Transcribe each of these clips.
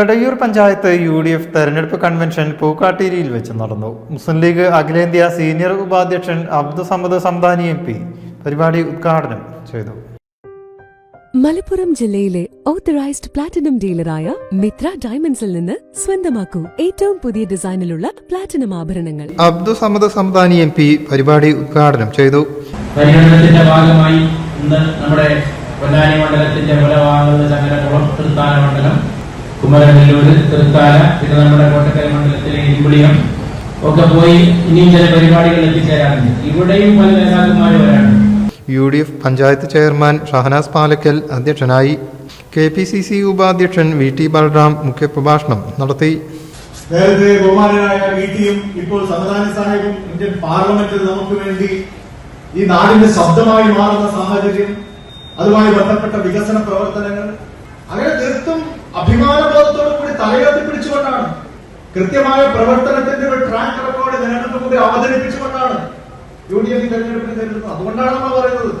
Edayur panchayat U D F തെരഞ്ഞെടുപ്പ് convention പൂക്കാട്ടേരിയിൽ വെച്ച് നടന്നു. മുസ്ലിം ലീഗ് അഖിലേന്ത്യാ സീനിയർ ഉപാധ്യക്ഷൻ അബ്ദുസമ്മദ് സമദ് സംദാനി എം പി പരിപാടി ഉദ്ഘാടനം ചെയ്തു. മലപ്പുറം ജില്ലയിലെ ഓത്തറൈസ്ഡ് പ്ലാറ്റിനം ഡീലറായ മിത്ര ഡയമണ്ട്സിൽ നിന്ന് സ്വന്തമാക്കൂ ഏറ്റവും പുതിയ ഡിസൈനിലുള്ള പ്ലാറ്റിനം ആഭരണങ്ങൾ. അബ്ദുൾ സമദ് സംദാനി എം പി പരിപാടി ഉദ്ഘാടനം ചെയ്തു. പര്യടനത്തിന്റെ ഭാഗമായി ഇന്ന് നമ്മുടെ പൊന്നാനി മണ്ഡലത്തിന്റെ പല ഭാഗങ്ങളിൽ തൃത്താല മണ്ഡലം കുമരനെല്ലൂര് തൃത്താല പിന്നെ നമ്മുടെ കോട്ടക്കര മണ്ഡലത്തിലെ ഇരുമ്പുളിയം ഒക്കെ പോയി ഇനിയും ചില പരിപാടികൾ എത്തിച്ചേരാറുണ്ട്. ഇവിടെയും പല നേതാക്കന്മാരും U D F panchayat chairman Shahanas Palakkal അധ്യക്ഷനായി. കെ പി സി സി ഉപാധ്യക്ഷൻ വി ടി ബൽറാം മുഖ്യപ്രഭാഷണം നടത്തി. നേരത്തെ ബഹുമാനായ വി ടിയും ഇപ്പോൾ സംവിധാന സാഹിബും ഇന്ത്യൻ പാർലമെന്റിൽ നമുക്ക് വേണ്ടി ഈ നാടിന്റെ ശബ്ദമായി മാറുന്ന സാഹചര്യം അതുമായി ബന്ധപ്പെട്ട വികസന പ്രവർത്തനങ്ങൾ അങ്ങനെ തീർത്തും അഭിമാനബോധത്തോടു കൂടി തലയുയർത്തി പിടിച്ചുകൊണ്ടാണ്. കൃത്യമായ പ്രവർത്തനത്തിന്റെ ഒരു ട്രാക്ക് റെക്കോർഡ് ജനങ്ങൾക്ക് മുമ്പിൽ അവതരിപ്പിച്ചുകൊണ്ടാണ് യു ഡി എഫ് തെരഞ്ഞെടുപ്പിന് നേരിടുന്നത്. അതുകൊണ്ടാണ് നമ്മൾ പറയുന്നത്.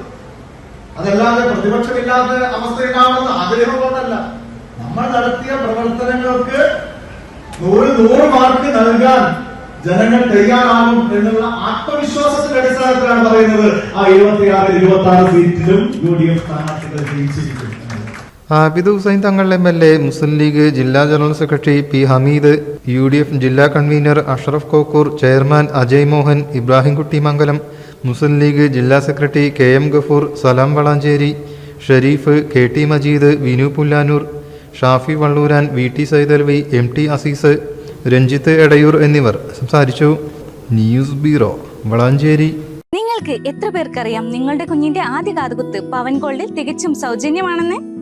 അതല്ലാതെ പ്രതിപക്ഷമില്ലാത്ത അവസ്ഥയിലാണെന്ന് ആഗ്രഹം കൊണ്ടല്ല നമ്മൾ നടത്തിയ പ്രവർത്തനങ്ങൾക്ക് നൂറ് നൂറ് മാർക്ക് നൽകാൻ ജനങ്ങൾ തയ്യാറാകും എന്നുള്ള ആത്മവിശ്വാസത്തിന്റെ അടിസ്ഥാനത്തിലാണ് പറയുന്നത്. ആ ഇരുപത്തിയാറ് ഇരുപത്തി ആറ് സീറ്റിലും യു ഡി എഫ് സ്ഥാനാർത്ഥികൾ ജയിച്ചിരിക്കും Abid Hussain Thangal M L A Muslim League ജില്ലാ general secretary P Hameed U D F ജില്ലാ കൺവീനർ അഷറഫ് കോക്കൂർ ചെയർമാൻ അജയ് മോഹൻ ഇബ്രാഹിംകുട്ടി മംഗലം മുസ്ലിം ലീഗ് ജില്ലാ secretary K M Gafoor Salam Valanchery Shareef K T Majeed Vinu Pullanur Shafi Valluran V T Saithalavi M T Azeez Ranjith Edayur എന്നിവർ സംസാരിച്ചു. News bureau Valanchery. നിങ്ങൾക്ക് എത്ര പേർക്കറിയാം നിങ്ങളുടെ കുഞ്ഞിന്റെ ആദ്യ കാതുകുത്ത് പവൻ ഗോൾഡിൽ തികച്ചും സൗജന്യമാണെന്ന്?